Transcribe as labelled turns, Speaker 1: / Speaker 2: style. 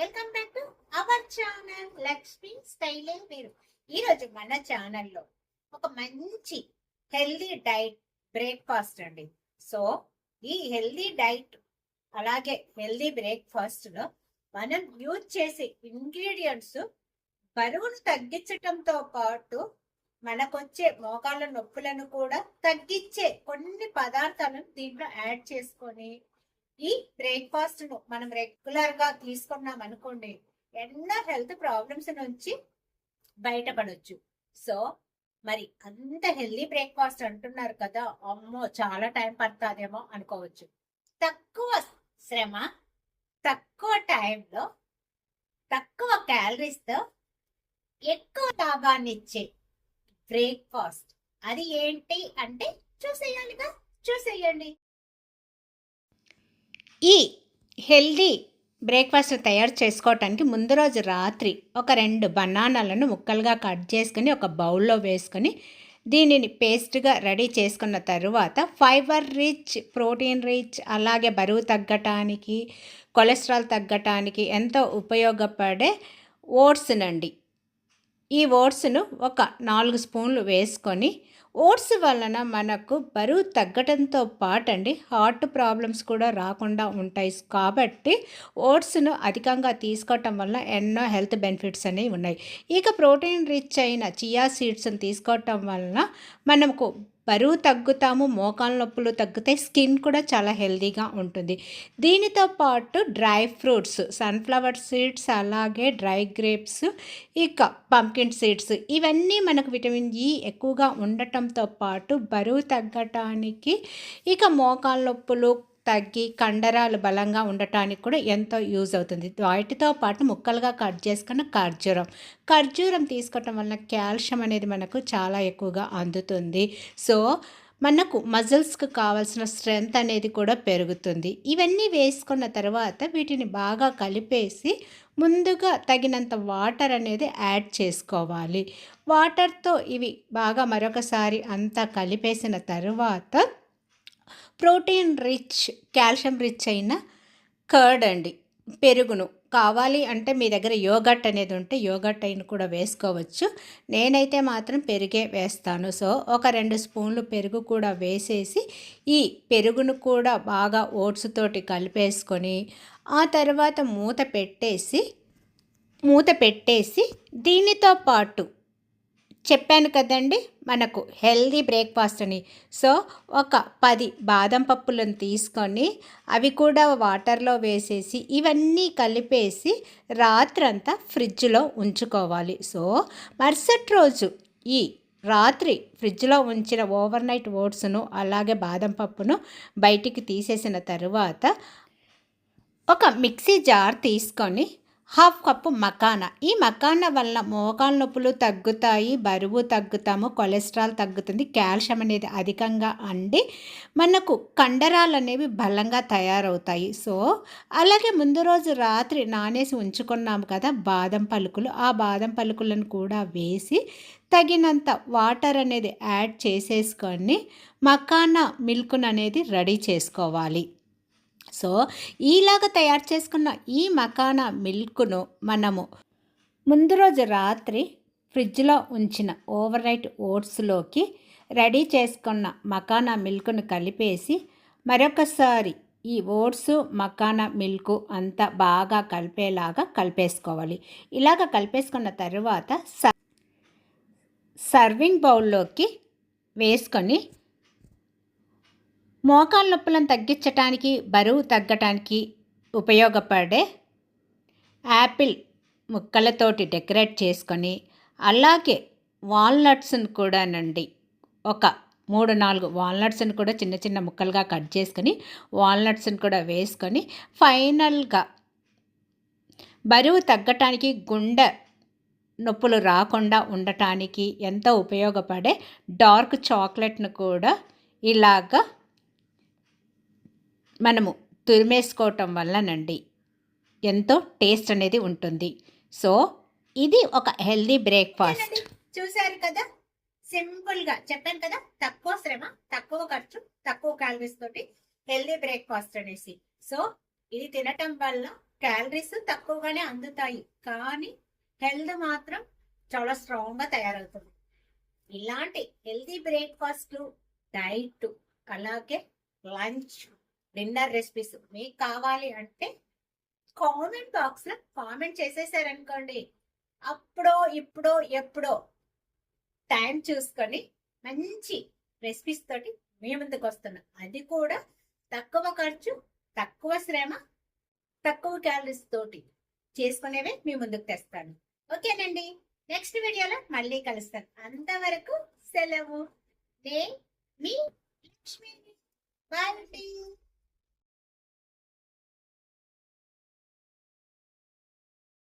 Speaker 1: Welcome back to our channel Lakshmi స్టైలే మీరు ఈ రోజు మన ఛానల్లో ఒక మంచి హెల్దీ డైట్ బ్రేక్ఫాస్ట్ అండి. సో ఈ హెల్దీ డైట్ అలాగే హెల్దీ బ్రేక్ఫాస్ట్లో మనం యూజ్ చేసే ఇంగ్రీడియంట్స్ బరువును తగ్గించటంతో పాటు మనకొచ్చే మోకాళ్ళ నొప్పులను కూడా తగ్గించే కొన్ని పదార్థాలను దీంట్లో యాడ్ చేసుకొని ఈ బ్రేక్ఫాస్ట్ను మనం రెగ్యులర్గా తీసుకున్నాం అనుకోండి ఎన్నో హెల్త్ ప్రాబ్లమ్స్ నుంచి బయటపడొచ్చు. సో మరి అంత హెల్దీ బ్రేక్ఫాస్ట్ అంటున్నారు కదా అమ్మో చాలా టైం పడుతుందేమో అనుకోవచ్చు. తక్కువ శ్రమ తక్కువ టైంలో తక్కువ క్యాలరీస్తో ఎక్కువ లాభాన్ని ఇచ్చే బ్రేక్ఫాస్ట్ అది ఏంటి అంటే చూసేయాలిగా చూసేయండి. ఈ హెల్దీ బ్రేక్ఫాస్ట్ తయారు చేసుకోవటానికి ముందు రోజు రాత్రి ఒక రెండు బనానాలను ముక్కలుగా కట్ చేసుకుని ఒక బౌల్లో వేసుకొని దీనిని పేస్ట్గా రెడీ చేసుకున్న తరువాత ఫైబర్ రిచ్ ప్రోటీన్ రిచ్ అలాగే బరువు తగ్గటానికి కొలెస్ట్రాల్ తగ్గటానికి ఎంతో ఉపయోగపడే ఓట్స్నండి ఈ ఓట్స్ను ఒక నాలుగు స్పూన్లు వేసుకొని ఓట్స్ వలన మనకు బరువు తగ్గడంతో పాటండి. హార్ట్ ప్రాబ్లమ్స్ కూడా రాకుండా ఉంటాయి. కాబట్టి ఓట్స్ను అధికంగా తీసుకోవటం వల్ల ఎన్నో హెల్త్ బెనిఫిట్స్ అనేవి ఉన్నాయి. ఇక ప్రోటీన్ రిచ్ అయిన చియా సీడ్స్ని తీసుకోవటం వలన మనకు బరువు తగ్గుతాము మోకాల నొప్పులు తగ్గుతాయి స్కిన్ కూడా చాలా హెల్దీగా ఉంటుంది. దీనితో పాటు డ్రై ఫ్రూట్స్ సన్ఫ్లవర్ సీడ్స్ అలాగే డ్రై గ్రేప్స్ ఇక పంకిన్ సీడ్స్ ఇవన్నీ మనకు విటమిన్ ఇ ఎక్కువగా ఉండటంతో పాటు బరువు తగ్గటానికి ఇక మోకాల నొప్పులు తగ్గి కండరాలు బలంగా ఉండటానికి కూడా ఎంతో యూజ్ అవుతుంది. వాటితో పాటు ముక్కలుగా కట్ చేసుకున్న ఖర్జూరం. ఖర్జూరం తీసుకోవటం వలన కాల్షియం అనేది మనకు చాలా ఎక్కువగా అందుతుంది. సో మనకు మజిల్స్కి కావాల్సిన స్ట్రెంగ్త్ అనేది కూడా పెరుగుతుంది. ఇవన్నీ వేసుకున్న తర్వాత వీటిని బాగా కలిపేసి ముందుగా తగినంత వాటర్ అనేది యాడ్ చేసుకోవాలి. వాటర్తో ఇవి బాగా మరొకసారి అంతా కలిపేసిన తర్వాత ప్రోటీన్ రిచ్ కాల్షియం రిచ్ అయిన కర్డ్ అండి. పెరుగును. కావాలి అంటే మీ దగ్గర యోగట్ అనేది ఉంటే యోగట్ అయిన కూడా వేసుకోవచ్చు. నేనైతే మాత్రం పెరిగే వేస్తాను. సో ఒక రెండు స్పూన్లు పెరుగు కూడా వేసేసి ఈ పెరుగును కూడా బాగా ఓట్స్ తోటి కలిపేసుకొని ఆ తర్వాత మూత పెట్టేసి మూత పెట్టేసి దీనితో పాటు చెప్పాను కదండి మనకు హెల్దీ బ్రేక్ఫాస్ట్ అని సో ఒక పది బాదం పప్పులను తీసుకొని అవి కూడా వాటర్లో వేసేసి ఇవన్నీ కలిపేసి రాత్రంతా ఫ్రిడ్జ్లో ఉంచుకోవాలి. సో మరుసటి రోజు ఈ రాత్రి ఫ్రిడ్జ్లో ఉంచిన ఓవర్ నైట్ ఓట్స్ను అలాగే బాదం పప్పును బయటికి తీసేసిన తరువాత ఒక మిక్సీ జార్ తీసుకొని హాఫ్ కప్పు మకాన. ఈ మకాన వల్ల మోకాల నొప్పులు తగ్గుతాయి బరువు తగ్గుతాము కొలెస్ట్రాల్ తగ్గుతుంది కాల్షియం అనేది అధికంగా అండి. మనకు కండరాలు అనేవి బలంగా తయారవుతాయి. సో అలాగే ముందు రోజు రాత్రి నానేసి ఉంచుకున్నాము కదా బాదం పలుకులు. ఆ బాదం పలుకులను కూడా వేసి తగినంత వాటర్ అనేది యాడ్ చేసేసుకొని మకాన మిల్క్ను అనేది రెడీ చేసుకోవాలి. సో ఈలాగా తయారు చేసుకున్న ఈ మకానా మిల్క్ను మనము ముందు రోజు రాత్రి ఫ్రిడ్జ్లో ఉంచిన ఓవర్ నైట్ ఓట్స్లోకి రెడీ చేసుకున్న మకానా మిల్క్ను కలిపేసి మరొకసారి ఈ ఓట్స్ మకానా మిల్క్ అంతా బాగా కలిపేలాగా కలిపేసుకోవాలి. ఇలాగ కలిపేసుకున్న తర్వాత సర్వింగ్ బౌల్లోకి వేసుకొని మోకాల నొప్పులను తగ్గించటానికి బరువు తగ్గటానికి ఉపయోగపడే యాపిల్ ముక్కలతోటి డెకరేట్ చేసుకొని అలాగే వాల్నట్స్ని కూడానండి. ఒక మూడు నాలుగు వాల్నట్స్ని కూడా చిన్న చిన్న ముక్కలుగా కట్ చేసుకొని వాల్నట్స్ని కూడా వేసుకొని ఫైనల్గా బరువు తగ్గటానికి గుండె నొప్పులు రాకుండా ఉండటానికి ఎంతో ఉపయోగపడే డార్క్ చాక్లెట్ను కూడా ఇలాగా మనము తురిమేసుకోవటం వల్లనండి ఎంతో టేస్ట్ అనేది ఉంటుంది. సో ఇది ఒక హెల్దీ బ్రేక్ఫాస్ట్. చూశారు కదా? సింపుల్గా చెప్పాను కదా? తక్కువ శ్రమ తక్కువ ఖర్చు తక్కువ క్యాలరీస్ తోటి హెల్దీ బ్రేక్ఫాస్ట్ అనేసి. సో ఇది తినటం వల్ల క్యాలరీస్ తక్కువగానే అందుతాయి. కానీ హెల్త్ మాత్రం చాలా స్ట్రాంగ్గా తయారవుతుంది. ఇలాంటి హెల్తీ బ్రేక్ఫాస్ట్ డైట్ అలాగే లంచ్ డిన్నర్ రెసిపీస్. మీకు కావాలి అంటే కామెంట్ బాక్స్లో కామెంట్ చేసేసారనుకోండి. అప్పుడో ఇప్పుడో ఎప్పుడో టైం చూసుకొని మంచి రెసిపీస్ తోటి మీ ముందుకు వస్తున్నాం. అది కూడా తక్కువ ఖర్చు తక్కువ శ్రమ తక్కువ క్యాలరీస్ తోటి చేసుకునేవే మీ ముందుకు తెస్తాను. ఓకేనండి. నెక్స్ట్ వీడియోలో మళ్ళీ కలుస్తాను. అంతవరకు సెలవు. నే మీ లక్ష్మి. బాయ్